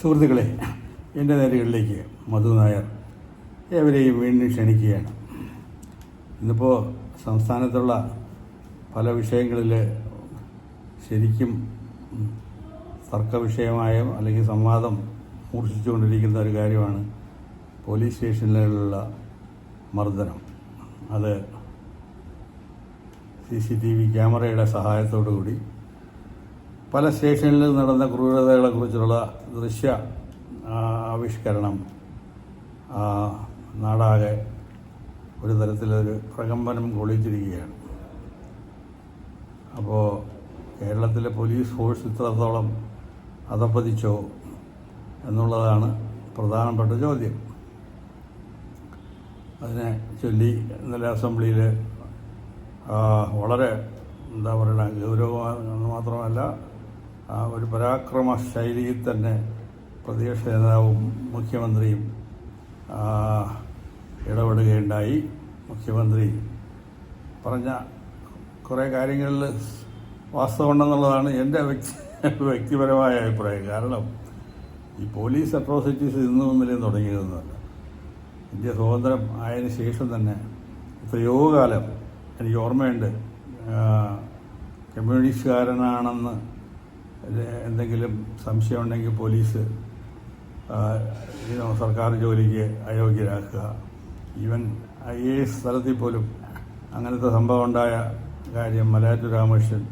സുഹൃത്തുക്കളെ എന്റെ നേരുകളിലേക്ക് മധു നായർ. ഏവരെയും വീണ്ടും ക്ഷണിക്കുകയാണ്. ഇന്നിപ്പോൾ സംസ്ഥാനത്തുള്ള പല വിഷയങ്ങളിൽ ശരിക്കും തർക്ക വിഷയമായ അല്ലെങ്കിൽ സംവാദം മൂർച്ഛിച്ചുകൊണ്ടിരിക്കുന്ന ഒരു കാര്യമാണ് പോലീസ് സ്റ്റേഷനിലുള്ള മർദ്ദനം. അത് സി സി ടി വി ക്യാമറയുടെ സഹായത്തോടു കൂടി പല സ്റ്റേഷനിലും നടന്ന ക്രൂരതകളെക്കുറിച്ചുള്ള ദൃശ്യ ആവിഷ്കരണം നാടാകെ ഒരു തരത്തിലൊരു പ്രകമ്പനം കൊള്ളിച്ചിരിക്കുകയാണ്. അപ്പോൾ കേരളത്തിലെ പോലീസ് ഫോഴ്സ് ഇത്രത്തോളം അധപ്പതിച്ചോ എന്നുള്ളതാണ് പ്രധാനപ്പെട്ട ചോദ്യം. അതിനെ ചൊല്ലി ഇന്നലെ അസംബ്ലിയിൽ വളരെ എന്താ പറയുക ഗൗരവ മാത്രമല്ല ആ ഒരു പരാക്രമ ശൈലിയിൽ തന്നെ പ്രതിപക്ഷ നേതാവും മുഖ്യമന്ത്രിയും ഇടപെടുകയുണ്ടായി. മുഖ്യമന്ത്രി പറഞ്ഞ കുറേ കാര്യങ്ങളിൽ വാസ്തവമുണ്ടെന്നുള്ളതാണ് എന്റെ വ്യക്തി വ്യക്തിപരമായ അഭിപ്രായം. കാരണം ഈ പോലീസ് അട്രോസിറ്റീസ് ഇന്നും ഇന്നലെയും തുടങ്ങിയതൊന്നുമല്ല. ഇന്ത്യ സ്വതന്ത്രം ആയതിനു ശേഷം തന്നെ എത്രയോ കാലം എനിക്ക് ഓർമ്മയുണ്ട്. കമ്മ്യൂണിസ്റ്റുകാരനാണെന്ന് എന്തെങ്കിലും സംശയമുണ്ടെങ്കിൽ പോലീസ് സർക്കാർ ജോലിക്ക് അയോഗ്യരാക്കുക. ഈവൻ ഐ എ എസ് തലത്തിൽ പോലും അങ്ങനത്തെ സംഭവം ഉണ്ടായ കാര്യം മലയാറ്റൂർ രാമകൃഷ്ണൻ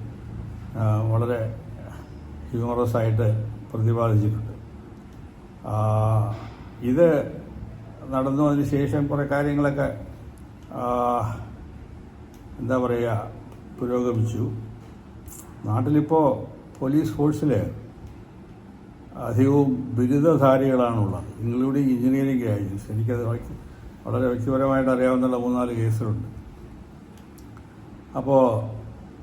വളരെ ഹ്യൂമറസ് ആയിട്ട് പ്രതിപാദിച്ചിട്ടുണ്ട്. ഇത് നടന്നു അതിന് ശേഷം കുറേ കാര്യങ്ങളൊക്കെ എന്താ പറയുക പുരോഗമിച്ചു. നാട്ടിലിപ്പോൾ പോലീസ് ഫോഴ്സിൽ അധികവും ബിരുദധാരികളാണുള്ളത്. Including engineering agents. എനിക്കത് വളരെ വ്യക്തിപരമായിട്ട് അറിയാവുന്ന മൂന്നാൽ കേസുകളുണ്ട്. അപ്പോൾ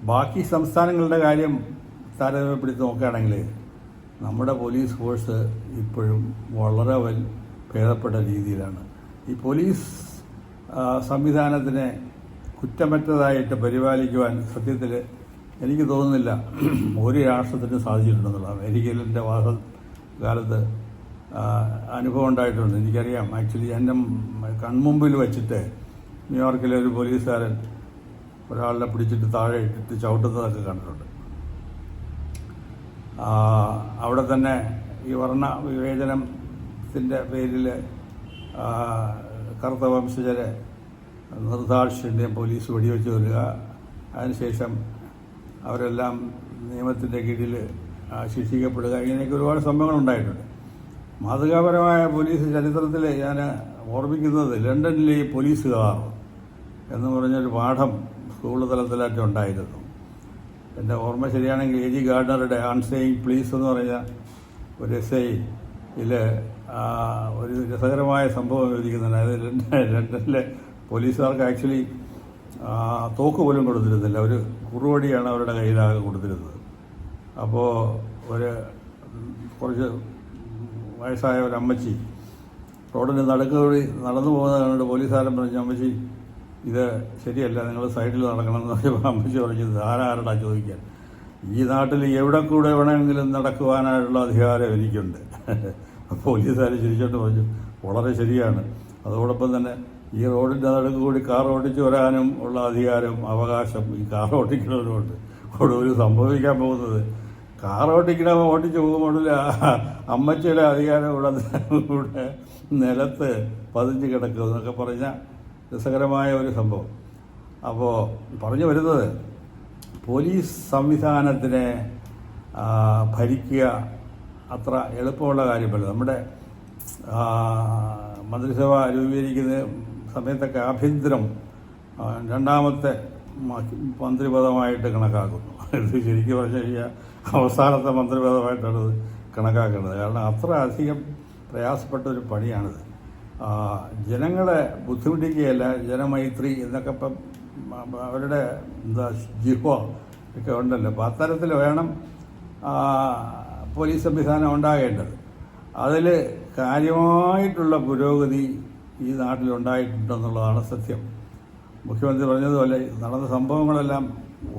ബാക്കി സംസ്ഥാനങ്ങളുടെ കാര്യം താരതമ്യപ്പെടുത്തി നോക്കുകയാണെങ്കിൽ നമ്മുടെ പോലീസ് ഫോഴ്സ് ഇപ്പോഴും വളരെ വൽ ഭേദപ്പെട്ട രീതിയിലാണ്. ഈ പോലീസ് സംവിധാനത്തിനെ കുറ്റമറ്റതായിട്ട് പരിപാലിക്കുവാൻ സത്യത്തിൽ എനിക്ക് തോന്നുന്നില്ല ഒരു രാഷ്ട്രത്തിനും സാധിച്ചിട്ടുണ്ടെന്നുള്ള അമേരിക്കയിലെ വാസ കാലത്ത് അനുഭവം ഉണ്ടായിട്ടുണ്ട്. എനിക്കറിയാം. ആക്ച്വലി എന്റെ കൺമുമ്പിൽ വെച്ചിട്ട് ന്യൂയോർക്കിലെ ഒരു പോലീസുകാരൻ ഒരാളിനെ പിടിച്ചിട്ട് താഴെ ഇട്ടിട്ട് ചവിട്ടുന്നതൊക്കെ കണ്ടിട്ടുണ്ട്. അവിടെ തന്നെ ഈ വർണ വിവേചനത്തിന്റെ പേരിൽ കറുത്ത വംശജരെ നിർദാക്ഷിണ്യം പോലീസ് വെടിവെച്ച് വരിക. അതിനുശേഷം അവരെല്ലാം നിയമത്തിന്റെ കീഴിൽ ശിക്ഷിക്കപ്പെടുക. ഇങ്ങനെയൊക്കെ ഒരുപാട് സംഭവങ്ങൾ ഉണ്ടായിട്ടുണ്ട്. മാതൃകാപരമായ പോലീസ് ചരിത്രത്തിൽ ഞാൻ ഓർമ്മിക്കുന്നത് ലണ്ടനിലെ ഈ പോലീസുകാർ എന്ന് പറഞ്ഞൊരു പാഠം സ്കൂൾ തലത്തിലായിട്ട് ഉണ്ടായിരുന്നു. എന്റെ ഓർമ്മ ശരിയാണെങ്കിൽ എ ജി ഗാർഡനറുടെ ആൺസേയിങ് പ്ലീസ് എന്ന് പറഞ്ഞ ഒരു എസ് ഐയിൽ ഒരു രസകരമായ സംഭവം വിവരിക്കുന്നുണ്ട് അതായത് ലണ്ടനിലെ പോലീസുകാർക്ക് ആക്ച്വലി തോക്ക് പോലും കൊടുത്തിരുന്നില്ല. ഒരു കുറുവടിയാണ് അവരുടെ കയ്യിലാകെ കൊടുത്തിരുന്നത്. അപ്പോൾ ഒരു കുറച്ച് വയസ്സായ ഒരു അമ്മച്ചി റോഡിന് നടുക്ക് വഴി നടന്നു പോകുന്നത് കണ്ടിട്ട് പോലീസുകാരൻ പറഞ്ഞു അമ്മച്ചി ഇത് ശരിയല്ല നിങ്ങൾ സൈഡിൽ നടക്കണം എന്ന് പറഞ്ഞപ്പോൾ അമ്മച്ചി പറഞ്ഞത് ആരാരടാ ചോദിക്കാൻ? ഈ നാട്ടിൽ എവിടെ കൂടെ വേണമെങ്കിലും നടക്കുവാനായിട്ടുള്ള അധികാരം എനിക്കുണ്ട്. പോലീസുകാർ ചിരിച്ചോട്ട് പറഞ്ഞു വളരെ ശരിയാണ്. അതോടൊപ്പം തന്നെ ഈ റോഡിന്റെ നടുക്ക് കൂടി കാർ ഓടിച്ചു വരാനും ഉള്ള അധികാരം അവകാശം ഈ കാർ ഓടിക്കുന്നതുകൊണ്ട് ഒടുവിൽ സംഭവിക്കാൻ പോകുന്നത് കാർ ഓടിക്കണ ഓടിച്ചു പോകുമ്പോൾ അമ്മച്ചിയുടെ അധികാരം ഇവിടെ ഇവിടെ നിലത്ത് പതിഞ്ഞ് കിടക്കും എന്നൊക്കെ പറഞ്ഞ രസകരമായ ഒരു സംഭവം. അപ്പോൾ പറഞ്ഞു വരുന്നത് പോലീസ് സംവിധാനത്തിനെ ഭരിക്കുക അത്ര എളുപ്പമുള്ള കാര്യമല്ല. നമ്മുടെ മന്ത്രിസഭ രൂപീകരിക്കുന്ന സമയത്തൊക്കെ ആഭ്യന്തരം രണ്ടാമത്തെ മന്ത്രിപദമായിട്ട് കണക്കാക്കുന്നു. ഇത് ശരിക്കും പറഞ്ഞു കഴിഞ്ഞാൽ അവസാനത്തെ മന്ത്രിപദമായിട്ടാണ് കണക്കാക്കുന്നത് കാരണം അത്ര അധികം പ്രയാസപ്പെട്ട ഒരു പണിയാണിത് ജനങ്ങളെ ബുദ്ധിമുട്ടിക്കുകയല്ല ജനമൈത്രി എന്നൊക്കെ ഇപ്പം അവരുടെ എന്താ ജിഹ ഒക്കെ ഉണ്ടല്ലോ. അപ്പോൾ അത്തരത്തിൽ വേണം പോലീസ് സംവിധാനം ഉണ്ടാകേണ്ടത്. അതിൽ കാര്യമായിട്ടുള്ള പുരോഗതി ഈ നാട്ടിലുണ്ടായിട്ടുണ്ടെന്നുള്ളതാണ് സത്യം. മുഖ്യമന്ത്രി പറഞ്ഞതുപോലെ നടന്ന സംഭവങ്ങളെല്ലാം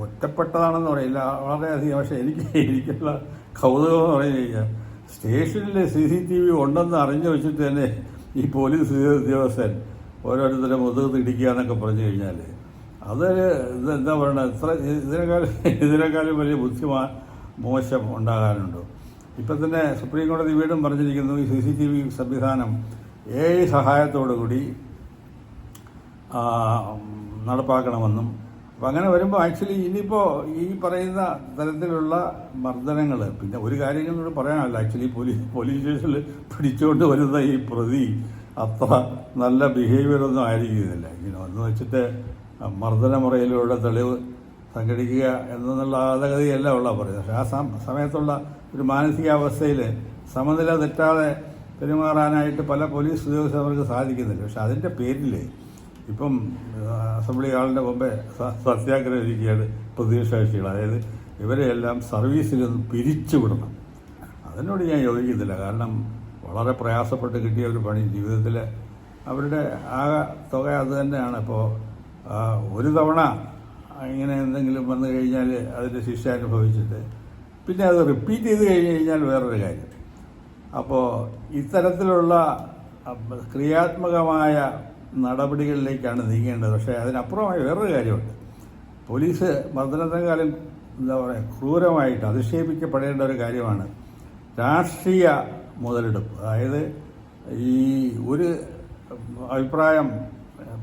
ഒറ്റപ്പെട്ടതാണെന്ന് പറയില്ല. വളരെയധികം. പക്ഷേ എനിക്ക് എനിക്കുള്ള കൗതുകം എന്ന് പറഞ്ഞു കഴിഞ്ഞാൽ സ്റ്റേഷനിൽ സി സി ടി വി ഉണ്ടെന്ന് അറിഞ്ഞു വെച്ചിട്ട് തന്നെ ഈ പോലീസ് ഉദ്യോഗസ്ഥൻ ഓരോരുത്തരെ മുതുകത്ത് ഇടിക്കുക എന്നൊക്കെ പറഞ്ഞു കഴിഞ്ഞാൽ അതൊരു എന്താ പറയുക ഇത്ര ഇതിനേക്കാളും ഇതിനേക്കാളും വലിയ ബുദ്ധിമാ മോശം ഉണ്ടാകാനുണ്ടോ. ഇപ്പം തന്നെ സുപ്രീം കോടതി വീണ്ടും പറഞ്ഞിരിക്കുന്നു ഈ സി സി ടി വി സംവിധാനം ഏ സഹായത്തോടു കൂടി ആ, നടപ്പാക്കണമെന്നും. അപ്പം അങ്ങനെ വരുമ്പോൾ ആക്ച്വലി ഇനിയിപ്പോൾ ഈ പറയുന്ന തരത്തിലുള്ള മർദ്ദനങ്ങൾ പിന്നെ ഒരു കാര്യം കൂടെ പറയാനല്ല. ആക്ച്വലി പോലീസ് പോലീസ് സ്റ്റേഷനിൽ പിടിച്ചുകൊണ്ട് വരുന്ന ഈ പ്രതി അത്ര നല്ല ബിഹേവിയറൊന്നും ആയിരിക്കുന്നില്ല. ഇങ്ങനെ എന്ന് വെച്ചിട്ട് മർദ്ദന മുറയിലൂടെ തെളിവ് സംഘടിക്കുക എന്നുള്ള ആദഗതിയല്ല ഉള്ള പറയുന്നത്. പക്ഷേ ആ സമയത്തുള്ള ഒരു മാനസികാവസ്ഥയിൽ സമനില തെറ്റാതെ പെരുമാറാനായിട്ട് പല പോലീസ് ഉദ്യോഗസ്ഥർക്ക് സാധിക്കുന്നില്ല. പക്ഷെ അതിന്റെ പേരിൽ ഇപ്പം അസംബ്ലി ഹാളിന്റെ മുമ്പേ സത്യാഗ്രഹം ഇരിക്കുകയാണ് പ്രതിപക്ഷ അതായത് ഇവരെയെല്ലാം സർവീസിൽ നിന്ന് പിരിച്ചു പിരിച്ചുവിടണം അതിനോട് ഞാൻ യോജിക്കുന്നില്ല. കാരണം വളരെ പ്രയാസപ്പെട്ട് കിട്ടിയ ഒരു പണി ജീവിതത്തിൽ അവരുടെ ആ തുക അത് തന്നെയാണ്. ഇപ്പോൾ ഒരു തവണ ഇങ്ങനെ എന്തെങ്കിലും വന്നു കഴിഞ്ഞാൽ അതിന്റെ ശിക്ഷ അനുഭവിച്ചിട്ട് പിന്നെ അത് റിപ്പീറ്റ് ചെയ്ത് കഴിഞ്ഞ് കഴിഞ്ഞാൽ വേറൊരു കാര്യം. അപ്പോൾ ഇത്തരത്തിലുള്ള ക്രിയാത്മകമായ നടപടികളിലേക്കാണ് നീങ്ങേണ്ടത്. പക്ഷേ അതിനപ്പുറമായി വേറൊരു കാര്യമുണ്ട്. പോലീസ് മർദ്ദനത്തെക്കാളും എന്താ പറയുക ക്രൂരമായിട്ട് അധിക്ഷേപിക്കപ്പെടേണ്ട ഒരു കാര്യമാണ് രാഷ്ട്രീയ മുതലെടുപ്പ്. അതായത് ഈ ഒരു അഭിപ്രായം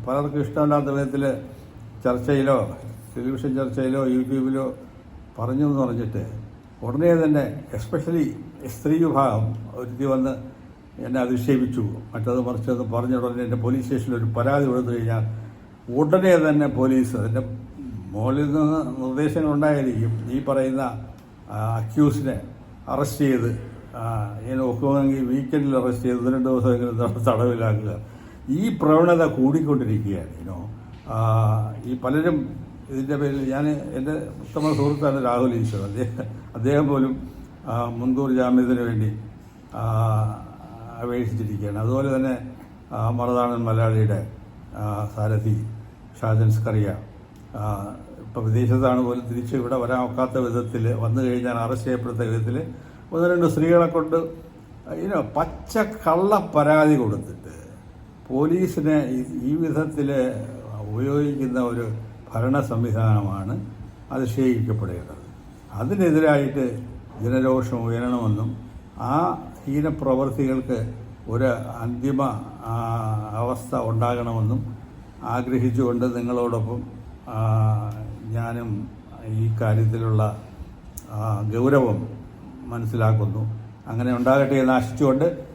പലർക്കും ഇഷ്ടമില്ലാത്ത വിധത്തിൽ ചർച്ചയിലോ ടെലിവിഷൻ ചർച്ചയിലോ യൂട്യൂബിലോ പറഞ്ഞു എന്ന് പറഞ്ഞിട്ട് ഉടനെ തന്നെ എസ്പെഷ്യലി സ്ത്രീ വിഭാഗം ഒരുത്തി വന്ന് എന്നെ അധിക്ഷേപിച്ചു. മറ്റത് മറിച്ചത് പറഞ്ഞ ഉടനെ എന്റെ പോലീസ് സ്റ്റേഷനിൽ ഒരു പരാതി കൊടുത്തു കഴിഞ്ഞാൽ ഉടനെ തന്നെ പോലീസ് അതിന്റെ മുകളിൽ നിന്ന് നിർദ്ദേശങ്ങൾ ഉണ്ടായിരിക്കും. ഈ പറയുന്ന അക്യൂസിനെ അറസ്റ്റ് ചെയ്ത് ഇങ്ങനെ ഒക്കുമെങ്കിൽ വീക്കെൻഡിൽ അറസ്റ്റ് ചെയ്ത് രണ്ട് ദിവസമെങ്കിലും തടവിലാക്കുക. ഈ പ്രവണത കൂടിക്കൊണ്ടിരിക്കുകയാണ് ഇനോ ഈ പലരും ഇതിന്റെ പേരിൽ ഞാൻ എന്റെ ഉത്തമ സുഹൃത്താണ് രാഹുൽ ഈശ്വർ. അദ്ദേഹം അദ്ദേഹം പോലും മുൻകൂർ ജാമ്യത്തിന് വേണ്ടി അപേക്ഷിച്ചിരിക്കുകയാണ്. അതുപോലെ തന്നെ ആ, മറുനാടൻ മലയാളിയുടെ സാരഥി ഷാജൻ സ്കറിയ ഇപ്പോൾ വിദേശത്താണ് പോലും തിരിച്ച് ഇവിടെ വരാൻ ഒക്കാത്ത വിധത്തിൽ വന്നു കഴിഞ്ഞാൽ അറസ്റ്റ് ചെയ്യപ്പെടുത്ത വിധത്തിൽ ഒന്ന് രണ്ട് സ്ത്രീകളെ കൊണ്ട് ഇതിന് പച്ച കള്ള പരാതി കൊടുത്തിട്ട് പോലീസിനെ ഈ വിധത്തിൽ ഉപയോഗിക്കുന്ന ഒരു ഭരണ സംവിധാനമാണ് അതിശയിക്കപ്പെടേണ്ടത് അതിനെതിരായിട്ട് ജനരോഷം ഉയരണമെന്നും ആ ഹീനപ്രവൃത്തികൾക്ക് ഒരു അന്തിമ അവസ്ഥ ഉണ്ടാകണമെന്നും ആഗ്രഹിച്ചുകൊണ്ട് നിങ്ങളോടൊപ്പം ഞാനും ഈ കാര്യത്തിലുള്ള ഗൗരവം മനസ്സിലാക്കുന്നു. അങ്ങനെ ഉണ്ടാകട്ടെ എന്ന് ആശിച്ചുകൊണ്ട്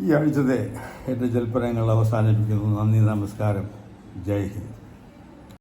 ഈ ആഴ്ചത്തെ എന്റെ ജൽപ്പനങ്ങൾ അവസാനിപ്പിക്കുന്നു. നന്ദി നമസ്കാരം. ജയ് ഹിന്ദ്.